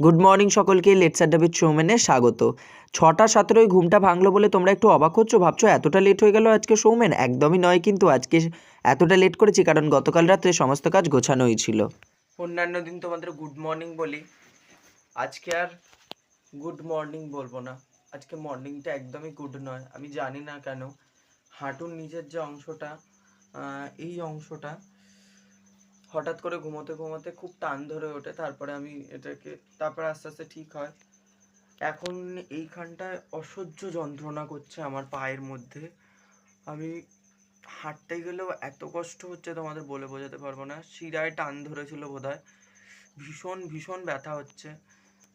Good morning সকলকে let's adda with সৌমেনে স্বাগত। ছটা সতেরোই ঘুমটা ভাঙলো বলে তোমরা একটু অবাক হচ্ছ, ভাবছ এতটা লেট হয়ে গেল আজকে সৌমেন একদমই নয় কিন্তু আজকে এতটা লেট করেছি কারণ গতকাল রাত্রে সমস্ত কাজ গোছানোই ছিল। অন্যান্য দিন তোমাদের গুড মর্নিং বলি। আজকে আর গুড মর্নিং বলব না। আজকে মর্নিংটা একদমই গুড নয়। আমি জানি না কেন, হাঁটুর নিচের যে অংশটা এই অংশটা হঠাৎ করে ঘুমোতে ঘুমোতে খুব টান ধরে ওঠে, তারপরে আমি এটাকে, তারপরে আস্তে আস্তে ঠিক হয়। এখন এইখানটায় অসহ্য যন্ত্রণা করছে আমার পায়ের মধ্যে। আমি হাঁটতে গেলেও এত কষ্ট হচ্ছে তোমাদের বলে বোঝাতে পারব না। শিরায় টান ধরেছিল বোধহয়। ভীষণ ভীষণ ব্যথা হচ্ছে।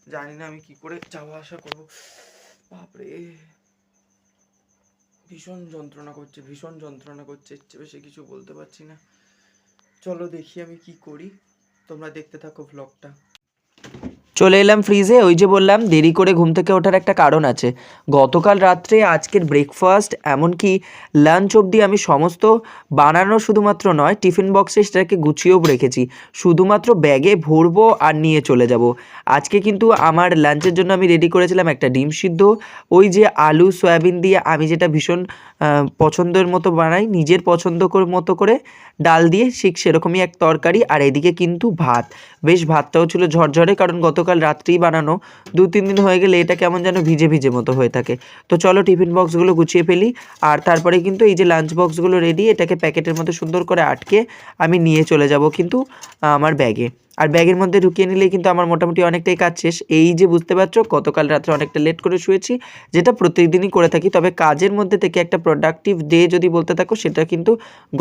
জানি না আমি কি করে যাওয়া আসা করব। বাপরে! ভীষণ যন্ত্রণা করছে, ভীষণ যন্ত্রণা করছে চেয়ে বেশি কিছু বলতে পারছি না। চলো দেখি আমি কি করি। তোমরা দেখতে থাকো ভ্লগটা চলে এলাম ফ্রিজে ওই যে বললাম, দেরি করে ঘুম থেকে ওঠার একটা কারণ আছে। গতকাল রাত্রে আজকের ব্রেকফাস্ট এমনকি লাঞ্চ অবধি আমি সমস্ত বানানো শুধুমাত্র নয় টিফিন বক্সে সেটাকে গুছিয়েও রেখেছি। শুধুমাত্র ব্যাগে ভরবো আর নিয়ে চলে যাব। আজকে কিন্তু আমার লাঞ্চের জন্য আমি রেডি করেছিলাম একটা ডিম সিদ্ধ। ওই যে আলু, সয়াবিন দিয়ে আমি যেটা ভীষণ পছন্দের মতো বানাই, নিজের পছন্দ মতো করে ডাল দিয়ে ঠিক সেরকমই এক তরকারি আর এদিকে কিন্তু ভাত। বেশ ভাতটাও ছিল ঝরঝরে কারণ গতকাল রাত্রেই বানানো। দু, তিন দিন হয়ে গেলে এটা কেমন যেন ভিজে ভিজে মতো হয়ে থাকে। তো চলো টিফিন বক্সগুলো গুছিয়ে ফেলি। আর তারপরে কিন্তু এই যে লাঞ্চ বক্সগুলো রেডি এটাকে প্যাকেটের মতো সুন্দর করে আটকে আমি নিয়ে চলে যাব কিন্তু আমার ব্যাগে আর ব্যাগের মধ্যে ঢুকিয়ে নিলেই কিন্তু আমার মোটামুটি অনেকটাই কাজ শেষ। এই যে বুঝতে পারছ গতকাল রাত্রে অনেকটা লেট করে শুয়েছি যেটা প্রত্যেকদিনই করে থাকি। তবে কাজের মধ্যে থেকে একটা প্রোডাক্টিভ ডে যদি বলতে থাকো সেটা কিন্তু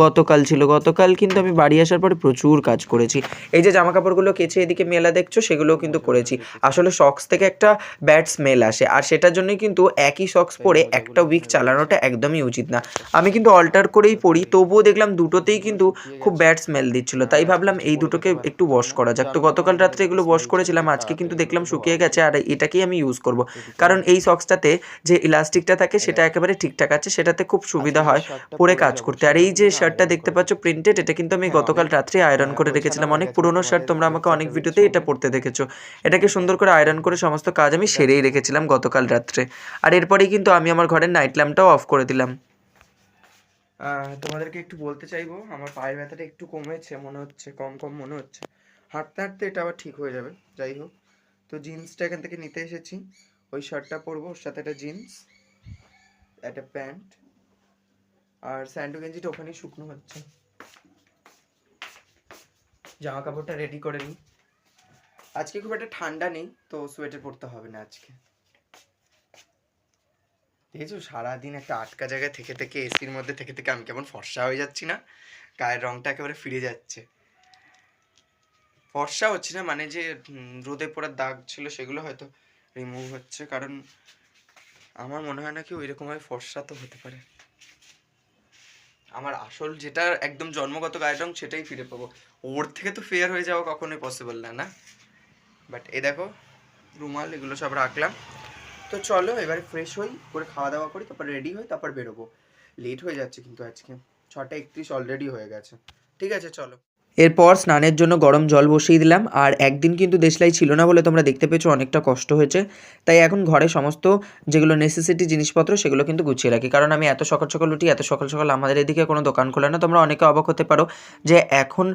গতকাল ছিল। গতকাল কিন্তু আমি বাড়ি আসার পরে প্রচুর কাজ করেছি। এই যে জামা কাপড়গুলো কেচে এদিকে মেলা দেখছ সেগুলোও কিন্তু করেছি। আসলে সক্স থেকে একটা ব্যাড স্মেল আসে। আর সেটার জন্যই কিন্তু একই সক্স পরে একটা উইক চালানোটা একদমই উচিত না। আমি কিন্তু অল্টার করেই পরি তবুও দেখলাম দুটোতেই কিন্তু খুব ব্যাড স্মেল দিচ্ছিল। তাই ভাবলাম এই দুটোকে একটু ওয়াশ করা যাক। তো গতকাল রাত্রে এগুলো ওয়াশ করেছিলাম, আজকে কিন্তু দেখলাম শুকিয়ে গেছে আর এটাকেই আমি ইউজ করব। কারণ এই সক্সটাতে যে ইলাস্টিকটা থাকে সেটা একেবারে ঠিকঠাক আছে, সেটাতে খুব সুবিধা হয় পরে কাজ করতে। আর এই যে শার্টটা দেখতে পাচ্ছ প্রিন্টেড এটা কিন্তু আমি গতকাল রাত্রে আয়রন করে রেখেছিলাম। অনেক পুরনো শার্ট তোমরা আমাকে অনেক ভিডিওতেই এটা পড়তে দেখেছ। এটাকে সুন্দর করে আয়রন করে সমস্ত কাজ আমি সেরেই রেখেছিলাম গতকাল রাত্রে। আর এরপরেই কিন্তু আমি আমার ঘরের নাইট ল্যাম্পটাও অফ করে দিলাম। তোমাদেরকে একটু বলতে চাইব, আমার পায়ের ব্যথাটা একটু কমেছে, মনে হচ্ছে, কম কম মনে হচ্ছে। হাঁটতে হাঁটতে এটা আবার ঠিক হয়ে যাবে, যাই হোক। তো জিন্সটা এখান থেকে নিতে এসেছি। ওই শার্টটা পরবো, ওর সাথে একটা জিন্স, একটা প্যান্ট, আর স্যান্ডো গেঞ্জিটা ওখানেই শুকনো হচ্ছে। জামা কাপড়টা রেডি করে নিই। আজকে খুব একটা ঠান্ডা নেই, তো সোয়েটার পরতে হবে না আজকে। দেখেছ, সারাদিন একটা আটকা জায়গায় থেকে থেকে এসির মধ্যে থেকে থেকে আমি কেমন ফর্সা হয়ে যাচ্ছি না? গায়ের রংটা একেবারে ফিরে যাচ্ছে। ফর্সা হচ্ছে না মানে যে রোদে পড়ার দাগ ছিল সেগুলো হয়তো রিমুভ হচ্ছে, কারণ আমার মনে হয় না কি ওইরকমভাবে ফর্সা তো হতে পারে। আমার আসল যেটা একদম জন্মগত গায়ের রং সেটাই ফিরে পাবো। ওর থেকে তো ফেয়ার হয়ে যাওয়া কখনোই পসিবল না না? বাট এ দেখো, রুমাল, এগুলো সব রাখলাম। তো চলো, এবারে ফ্রেশ হই, করে খাওয়া দাওয়া করি, তারপর রেডি হই, তারপর বেরোবো। লেট হয়ে যাচ্ছে কিন্তু আজকে। ছটা একত্রিশ অলরেডি হয়ে গেছে। ঠিক আছে, চলো। এরপর স্নানের জন্য গরম জল বসিয়ে দিলাম। আর একদিন কিন্তু দেশলাই ছিল না বলে তোমরা দেখতে পেয়েছ, অনেকটা কষ্ট হয়েছে। তাই এখন ঘরে সমস্ত যেগুলো নেসেসিটি জিনিসপত্র সেগুলো কিন্তু গুছিয়ে রাখি। কারণ আমি এত সকাল সকাল উঠি, এত সকাল সকাল আমাদের এদিকে কোনো দোকান খোলে না। তোমরা অনেকে অবাক হতে পারো যে এখন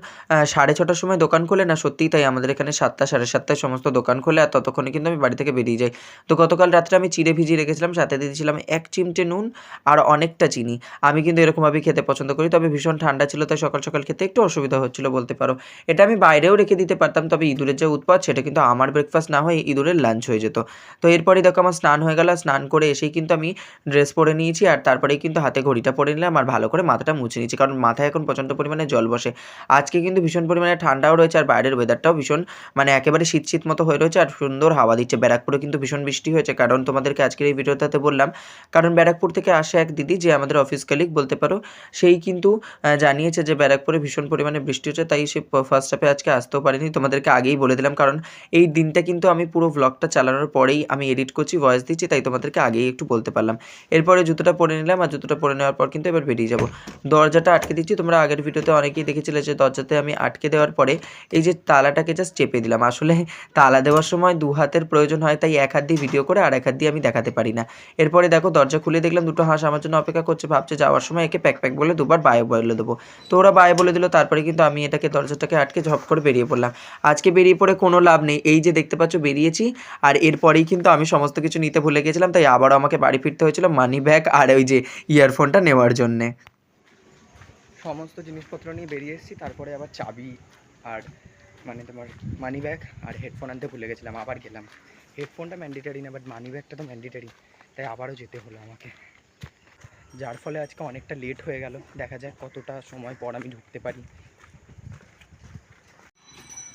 সাড়ে ছটার সময় দোকান খোলে না? সত্যিই তাই আমাদের এখানে সাতটা, সাড়ে সাতটায় সমস্ত দোকান খোলে। আর ততক্ষণে কিন্তু আমি বাড়ি থেকে বেরিয়ে যাই। তো গতকাল রাত্রে আমি চিড়ে ভিজিয়ে রেখেছিলাম, সাথে দিয়েছিলাম এক চিমটে নুন আর অনেকটা চিনি। আমি কিন্তু এরকমভাবেই খেতে পছন্দ করি। তবে ভীষণ ঠান্ডা ছিল, তাই সকাল সকাল খেতে একটু অসুবিধা হচ্ছিল। বলতে পারো। এটা আমি বাইরেও রেখে দিতে পারতাম, তবে ইঁদুরের যে উৎপাদ সেটা কিন্তু আমার ব্রেকফাস্ট না হয়ে ইঁদুরের লাঞ্চ হয়ে যেত। তো এরপরে দেখো আমার স্নান হয়ে গেল, স্নান করে এসেই কিন্তু আমি ড্রেস পরে নিয়েছি আর তারপরেই কিন্তু হাতে ঘড়িটা পরে নিলাম আর ভালো করে মাথাটা মুছে নিয়েছি, কারণ মাথায় এখন প্রচণ্ড পরিমাণে জল বসে। আজকে কিন্তু ভীষণ পরিমাণে ঠান্ডাও রয়েছে আর বাইরের ওয়েদারটাও ভীষণ মানে একেবারে শীত শীত মতো হয়ে রয়েছে আর সুন্দর হাওয়া দিচ্ছে। ব্যারাকপুরে কিন্তু ভীষণ বৃষ্টি হয়েছে, কারণ তোমাদেরকে আজকের এই ভিডিওটাতে বললাম, কারণ ব্যারাকপুর থেকে আসে এক দিদি, যে আমাদের অফিস কালিক বলতে পারো, সেই কিন্তু জানিয়েছে যে ব্যারাকপুরে ভীষণ পরিমাণে বৃষ্টি হয়েছে, তাই সে ফার্স্ট হাফে আজকে আসতেও পারিনি। তোমাদেরকে আগেই বলে দিলাম, কারণ এই দিনটা কিন্তু আমি পুরো ভ্লগটা চালানোর পরেই আমি এডিট করছি ভয়েস দিচ্ছি, তাই তোমাদেরকে আগেই একটু বলতে পারলাম। এরপরে জুতোটা পরে নিলাম আর জুতোটা পরে নেওয়ার পর কিন্তু এবার বেরিয়ে যাব। দরজাটা আটকে দিচ্ছি, তোমরা আগের ভিডিওতে অনেকেই দেখেছিলে যে দরজাতে আমি আটকে দেওয়ার পরে এই যে তালাটাকে জাস্ট চেপে দিলাম। আসলে তালা দেওয়ার সময় দু হাতের প্রয়োজন হয়, তাই এক হাত দিয়ে ভিডিও করে আর এক হাত দিয়ে আমি দেখাতে পারি না। এরপরে দেখো দরজা খুলে দেখলাম, দুটো হাঁস আমার জন্য অপেক্ষা করছে, ভাবছে যাওয়ার সময় একে প্যাক প্যাক বলে দুবার বায়ে বলে দেবো। তো ওরা বায়ে বলে দিল, তারপরে কিন্তু আমি এটাকে দরজাটাকে আটকে ঝপ করে বেরিয়ে পড়লাম। আজকে বেরিয়ে পড়ে কোনো লাভ নেই। এই যে দেখতে পাচ্ছ, বেরিয়েছি। আর এরপরেই কিন্তু আমি সমস্ত কিছু নিতে ভুলে গেছিলাম, তাই আবারও আমাকে বাড়ি ফিরতে হয়েছিল মানি ব্যাগ আর ওই যে ইয়ারফোনটা নেওয়ার জন্যে। সমস্ত জিনিসপত্র নিয়ে বেরিয়ে এসেছি, তারপরে আবার চাবি আর মানে তোমার মানি ব্যাগ আর হেডফোন আনতে ভুলে গেছিলাম, আবার গেলাম। হেডফোনটা ম্যান্ডেটারি না বাট মানি ব্যাগটা তো ম্যান্ডেটারি তাই আবারও যেতে হলো আমাকে। যার ফলে আজকে অনেকটা লেট হয়ে গেল, দেখা যাক কতটা সময় পর আমি ঢুকতে পারি।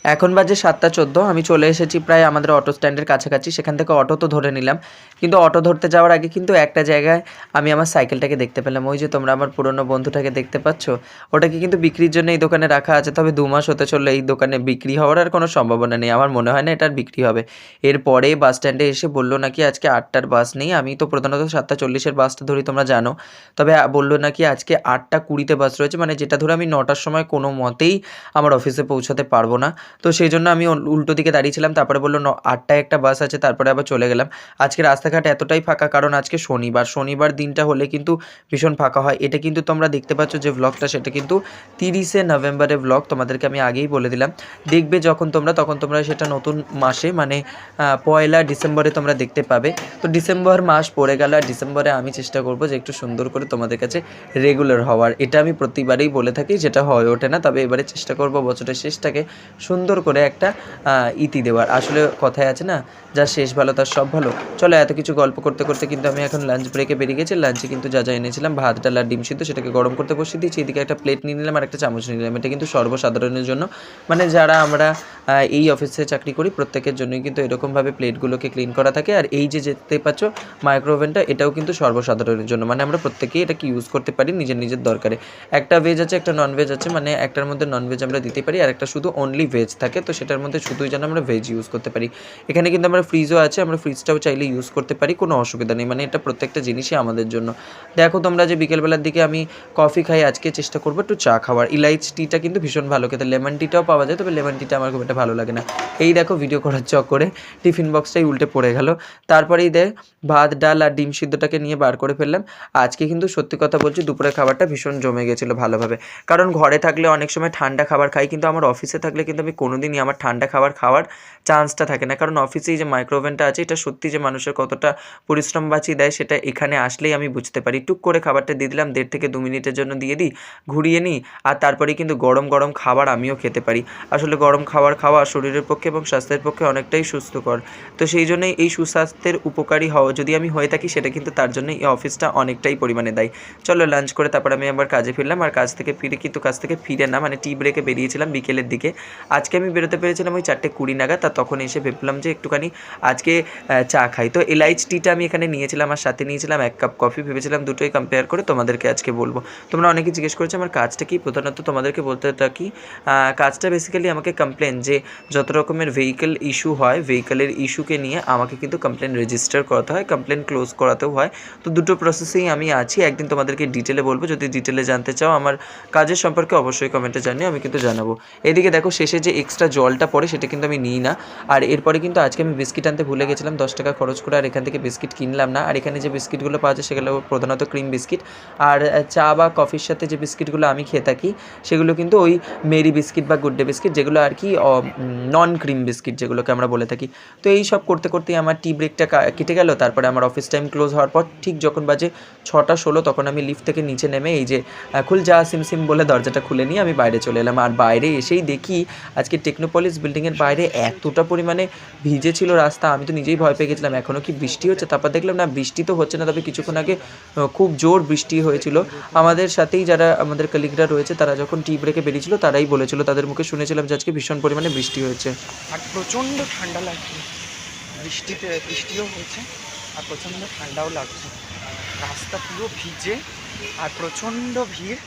এখন বাজে সাতটা চোদ্দ, আমি চলে এসেছি প্রায় আমাদের অটো স্ট্যান্ডের কাছাকাছি, সেখান থেকে অটো তো ধরে নিলাম। কিন্তু অটো ধরতে যাওয়ার আগে কিন্তু একটা জায়গায় আমি আমার সাইকেলটাকে দেখতে পেলাম। ওই যে তোমরা আমার পুরনো বন্ধুটাকে দেখতে পাচ্ছ, ওটাকে কিন্তু বিক্রির জন্য এই দোকানে রাখা আছে, তবে দু মাস হতে চললে এই দোকানে বিক্রি হওয়ার আর কোনো সম্ভাবনা নেই। আমার মনে হয় না এটার বিক্রি হবে। এরপরে বাস স্ট্যান্ডে এসে বলল নাকি আজকে আটটার বাস নেই, আমি তো প্রধানত সাতটা চল্লিশের বাসটা ধরি, তোমরা জানো। তবে বলল নাকি আজকে আটটা কুড়িতে বাস রয়েছে মানে যেটা ধরে আমি নটার সময় কোনো মতেই আমার অফিসে পৌঁছাতে পারব না। তো সেই জন্য আমি উল্টো দিকে দাঁড়িয়েছিলাম তারপরে বলল আটটায় একটা বাস আছে, তারপরে আবার চলে গেলাম। আজকে রাস্তাঘাট এতটাই ফাঁকা, কারণ আজকে শনিবার। শনিবার দিনটা হলে কিন্তু ভীষণ ফাঁকা হয়। এটা কিন্তু তোমরা দেখতে পাচ্ছ যে ব্লগটা সেটা কিন্তু তিরিশে নভেম্বরের ব্লগ তোমাদেরকে আমি আগেই বলে দিলাম। দেখবে যখন তোমরা, তখন তোমরা সেটা নতুন মাসে মানে পয়লা ডিসেম্বরে তোমরা দেখতে পাবে। তো ডিসেম্বর মাস পড়ে গেল, আর ডিসেম্বরে আমি চেষ্টা করব যে একটু সুন্দর করে তোমাদের কাছে রেগুলার হওয়ার। এটা আমি প্রতিবারেই বলে থাকি, যেটা হয়ে ওঠে না, তবে এবারে চেষ্টা করব বছরের শেষটাকে সুন্দর করে একটা ইতি দেওয়ার। আসলে কথায় আছে না, যা শেষ ভালো তার সব ভালো। চলো এত কিছু গল্প করতে করতে কিন্তু আমি এখন লাঞ্চ ব্রেকে বেরিয়ে গেছি। লাঞ্চে কিন্তু যা যা এনেছিলাম, ভাত, ডাল আর ডিম সিদ্ধ সেটাকে গরম করতে বসিয়ে দিয়েছি। এদিকে একটা প্লেট নিয়ে নিলাম আর একটা চামচ নিয়ে নিলাম। এটা কিন্তু সর্বসাধারণের জন্য। মানে যারা আমরা এই অফিসে চাকরি করি, প্রত্যেকের জন্যই কিন্তু এরকমভাবে প্লেটগুলোকে ক্লিন করা থাকে। আর এই যে যেতে পাচ্ছ মাইক্রোওভেনটা এটাও কিন্তু সর্বসাধারণের জন্য। মানে আমরা প্রত্যেকেই এটাকে ইউজ করতে পারি নিজের নিজের দরকারে। একটা ভেজ আছে, একটা নন ভেজ আছে। মানে একটার মধ্যে নন ভেজ আমরা দিতে পারি। আর একটা শুধু অনলি ভেজ থাকে, তো সেটার মধ্যে শুধুই যেন আমরা ভেজ ইউজ করতে পারি। এখানে কিন্তু আমরা ফ্রিজও আছে, আমরা ফ্রিজটাও চাইলে ইউজ করতে পারি, কোনো অসুবিধা নেই মানে এটা প্রত্যেকটা জিনিসই আমাদের জন্য। দেখো তোমরা যে বিকেলবেলার দিকে আমি কফি খাই, আজকে চেষ্টা করব একটু চা খাওয়ার। ইলাইচ টিটা কিন্তু ভীষণ ভালো খেতে লেমন টিটাও পাওয়া যায়, তবে লেমন টিটা আমার খুব একটা ভালো লাগে না। এই দেখো ভিডিও করার চক্করে টিফিন বক্সটাই উল্টে পড়ে গেল। তারপরেই দে, ভাত, ডাল আর ডিম সিদ্ধটাকে নিয়ে বার করে ফেললাম। আজকে কিন্তু সত্যি কথা বলছি, দুপুরের খাবারটা ভীষণ জমে গেছিল ভালোভাবে। কারণ ঘরে থাকলে অনেক সময় ঠান্ডা খাবার খাই, কিন্তু আমার অফিসে থাকলে কিন্তু আমি কোনোদিনই আমার ঠান্ডা খাবার খাওয়ার চান্সটা থাকে না। কারণ অফিসেই যে মাইক্রোওভেনটা আছে, এটা সত্যি যে মানুষের কতটা পরিশ্রম বাঁচিয়ে দেয় সেটা এখানে আসলেই আমি বুঝতে পারি। টুক করে খাবারটা দিয়ে দিলাম, দেড় থেকে দু মিনিটের জন্য দিয়ে দিই, ঘুরিয়ে নিই, আর তারপরেই কিন্তু গরম গরম খাবার আমিও খেতে পারি। আসলে গরম খাবার খাওয়া শরীরের পক্ষে এবং স্বাস্থ্যের পক্ষে অনেকটাই সুস্থকর। তো সেই জন্যই এই সুস্বাস্থ্যের উপকারী হওয়া, যদি আমি হয়ে থাকি সেটা কিন্তু তার জন্য এই অফিসটা অনেকটাই পরিমাণে দেয়। চলো লাঞ্চ করে তারপর আমি আবার কাজে ফিরলাম, আর কাজ থেকে ফিরে, কিন্তু কাজ থেকে ফিরে না মানে টি ব্রেকে বেরিয়েছিলাম বিকেলের দিকে। আজকে আমি বেরোতে পেরেছিলাম ওই চারটে কুড়ি নাগাদ তা তখন এসে ভেবলাম যে একটুখানি আজকে চা খাই। তো এলাইচ টিটা আমি এখানে নিয়েছিলাম, আর সাথে নিয়েছিলাম এক কাপ কফি। ভেবেছিলাম দুটোই কম্পেয়ার করে তোমাদেরকে আজকে বলব। তোমরা অনেকে জিজ্ঞেস করেছ, আমার কাজটা কি? প্রধানত তোমাদেরকে বলতে থাকি কাজটা বেসিক্যালি আমাকে কমপ্লেন যে যত রকমের ভেহিকেল ইস্যু হয় ভেহিকেলের ইস্যুকে নিয়ে আমাকে কিন্তু কমপ্লেন রেজিস্টার করাতে হয় কমপ্লেন ক্লোজ করাতেও হয়। তো দুটো প্রসেসেই আমি আছি। একদিন তোমাদেরকে ডিটেলে বলব। যদি ডিটেলে জানতে চাও আমার কাজের সম্পর্কে অবশ্যই কমেন্টে জানিও, আমি কিন্তু জানাব। এদিকে দেখো, শেষে যে এক্সট্রা জলটা পড়ে সেটা কিন্তু আমি নিই না। আর এরপরে কিন্তু আজকে আমি বিস্কিট আনতে ভুলে গেছিলাম, দশ টাকা খরচ করে আর এখান থেকে বিস্কিট কিনলাম না। আর এখানে যে বিস্কিটগুলো পাওয়া যায় সেগুলো প্রধানত ক্রিম বিস্কিট আর চা বা কফির সাথে যে বিস্কিটগুলো আমি খেয়ে থাকি, সেগুলো কিন্তু ওই মেরি বিস্কিট বা গুড ডে বিস্কিট যেগুলো আর কি নন ক্রিম বিস্কিট যেগুলোকে আমরা বলে থাকি। তো এই সব করতে করতেই আমার টি ব্রেকটা কেটে গেল। তারপরে আমার অফিস টাইম ক্লোজ হওয়ার পর ঠিক যখন বাজে ছটা ষোলো তখন আমি লিফট থেকে নিচে নেমে এই যে খুল যা সিম সিম বলে দরজাটা খুলে নিয়ে আমি বাইরে চলে এলাম। আর বাইরে এসেই দেখি আজকে টেকনোপলিস বিল্ডিংয়ের বাইরে এতটা পরিমাণে ভিজে ছিল রাস্তা, আমি তো নিজেই ভয় পেয়ে গেছিলাম। এখনও কি বৃষ্টি হচ্ছে? তারপর দেখলাম, না, বৃষ্টি তো হচ্ছে না, তবে কিছুক্ষণ আগে খুব জোর বৃষ্টি হয়েছিল। আমাদের সাথেই যারা আমাদের কলিগরা রয়েছে, তারা যখন টি ব্রেকে বেরিয়েছিল, তারাই বলেছিল, তাদের মুখে শুনেছিলাম যে আজকে ভীষণ পরিমাণে বৃষ্টি হয়েছে। আর প্রচণ্ড ঠান্ডা লাগছে। বৃষ্টিতে, বৃষ্টিও হয়েছে, আর প্রচণ্ড ঠান্ডাও লাগছে। রাস্তা পুরো ভিজে, আর প্রচণ্ড ভিড়।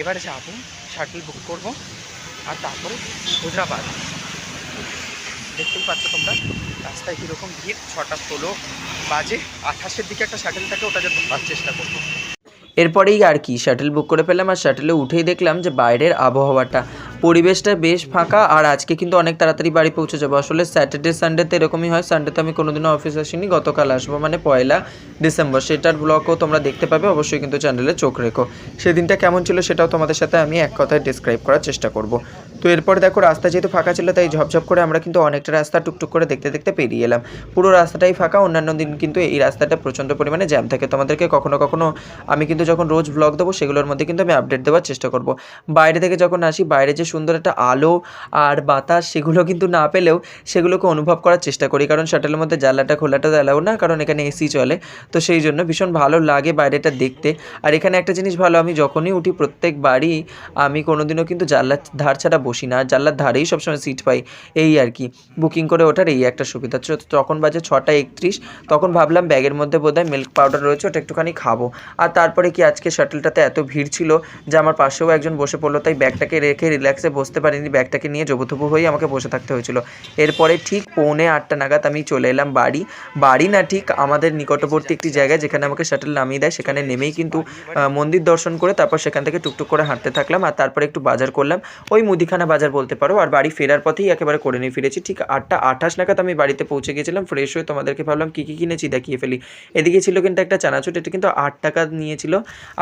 এবারে যাব শাটল বুক করব। আর তারপরে হুজরাবাদ দেখতেই পাচ্ছ তোমরা, রাস্তায় কীরকম ভিড়, ছটা ষোলো বাজে, আঠাশের দিকে একটা শাটেল থাকে, ওটা যাতে ধরার চেষ্টা করব। এরপরেই আর কি শাটেল বুক করে ফেললাম আর শাটেলে উঠেই দেখলাম যে বাইরের আবহাওয়াটা পরিবেশটা বেশ ফাঁকা, আর আজকে কিন্তু অনেক তাড়াতাড়ি বাড়ি পৌঁছে যাব। আসলে স্যাটারডে সানডেতে এরকমই হয়। সানডেতে আমি কোনোদিনও অফিস আসিনি, গতকাল আসব মানে পয়লা ডিসেম্বর সেটার ব্লগও তোমরা দেখতে পাবে, অবশ্যই কিন্তু চ্যানেলে চোখ রেখো। সেদিনটা কেমন ছিল সেটাও তোমাদের সাথে আমি এক কথায় ডিসক্রাইব করার চেষ্টা করব। তো এরপর দেখো, রাস্তা যেহেতু ফাঁকা ছিল, তাই ঝপঝপ করে আমরা কিন্তু অনেকটা রাস্তা টুকটুক করে দেখতে দেখতে পেরিয়ে এলাম। পুরো রাস্তাটাই ফাঁকা, অন্যান্য দিন কিন্তু এই রাস্তাটা প্রচণ্ড পরিমাণে জ্যাম থাকে। তোমাদেরকে কখনো কখনো আমি কিন্তু যখন রোজ ব্লগ দেবো, সেগুলোর মধ্যে কিন্তু আমি আপডেট দেওয়ার চেষ্টা করব। বাইরে থেকে যখন আসি, বাইরে যে সুন্দর একটা আলো আর বাতাস, সেগুলো কিন্তু না পেলেও সেগুলোকে অনুভব করার চেষ্টা করি। কারণ শাটেলের মধ্যে জানলাটা খোলাটা এলাও না, কারণ এখানে এসি চলে। তো সেই জন্য ভীষণ ভালো লাগে বাইরেটা দেখতে। আর এখানে একটা জিনিস ভালো, আমি যখনই উঠি প্রত্যেকবারই আমি কোনোদিনও কিন্তু জানলার ধার ছাড়া না আর জানলার ধারেই সবসময় সিট পাই। এই আর কি। বুকিং করে ওঠার এই একটা সুবিধা। তখন বাজে ছটা একত্রিশ। তখন ভাবলাম ব্যাগের মধ্যে বোধহয় মিল্ক পাউডার রয়েছে, ওটা একটুখানি খাব। আর তারপরে কি আজকে শাটলটাতে এত ভিড় ছিল যে আমার পাশেও একজন বসে পড়ল, তাই ব্যাগটাকে রেখে রিল্যাক্সে বসতে পারিনি। ব্যাগটাকে নিয়ে জবুথবু হয়ে আমাকে বসে থাকতে হয়েছিল। এরপরে ঠিক পৌনে আটটা নাগাদ আমি চলে এলাম বাড়ি। বাড়ি না ঠিক আমাদের নিকটবর্তী একটি জায়গায় যেখানে আমাকে শাটল নামিয়ে দেয়, সেখানে নেমেই কিন্তু মন্দির দর্শন করে তারপর সেখান থেকে টুকটুক করে হাঁটতে থাকলাম। আর তারপরে একটু বাজার করলাম। ওই মুদিখানা বাজার বলতে পারো, আর বাড়ি ফেরার পথেই একেবারে করে নিয়ে ফিরেছি ঠিক আটটা আঠাশ নাগাদ আমি বাড়িতে পৌঁছে গেছিলাম ফ্রেশ হয়ে তোমাদেরকে ভাবলাম কী কী কিনেছি দেখিয়ে ফেলি। এদিকে ছিল কিন্তু একটা চানাচুট এটা কিন্তু আট টাকা নিয়েছিল,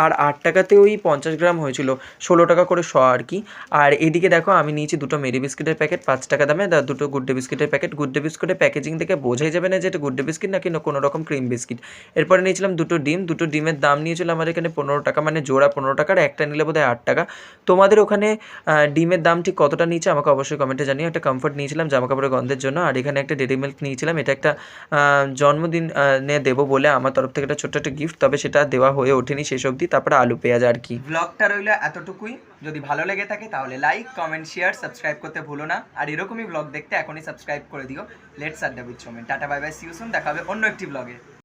আর আট টাকাতে ওই পঞ্চাশ গ্রাম হয়েছিল, ষোলো টাকা করে শ আর কি। আর এদিকে দেখো আমি নিয়েছি দুটো মেরি বিস্কিটের প্যাকেট, পাঁচ টাকা দামে দুটো গুড ডে বিস্কিটের প্যাকেট। গুড ডে বিস্কুটের প্যাকেজিং থেকে বোঝাই যাবে না যে এটা গুড ডে বিস্কিট নাকি কোনো রকম ক্রিম বিস্কিট। এরপরে নিয়েছিলাম দুটো ডিম, দুটো ডিমের দাম নিয়েছিল আমার এখানে পনেরো টাকা মানে জোড়া পনেরো টাকার, একটা নিলে বোধহয় আট টাকা। তোমাদের ওখানে ডিমের দাম ঠিক কতটা নিয়েছে আমাকে অবশ্যই কমেন্টে জানিও। একটা কমফর্ট নিয়েছিলাম জামা কাপড়ের গন্ধের জন্য। আর এখানে একটা ডেরি মিল্ক নিয়েছিলাম। এটা একটা জন্মদিন দেবো বলে আমার তরফ থেকে একটা ছোট্ট একটা গিফট তবে সেটা দেওয়া হয়ে ওঠেনি শেষ অবধি। তারপরে আলু, পেঁয়াজ আর কি। ব্লগটা রইল এতটুকুই। যদি ভালো লেগে থাকে তাহলে লাইক কমেন্ট শেয়ার সাবস্ক্রাইব করতে ভুলো না। আর এরকমই ব্লগ দেখতে এখনই সাবস্ক্রাইব করে দিও। Let's adda Somen tata bye bye see you দেখাবে অন্য একটি ব্লগে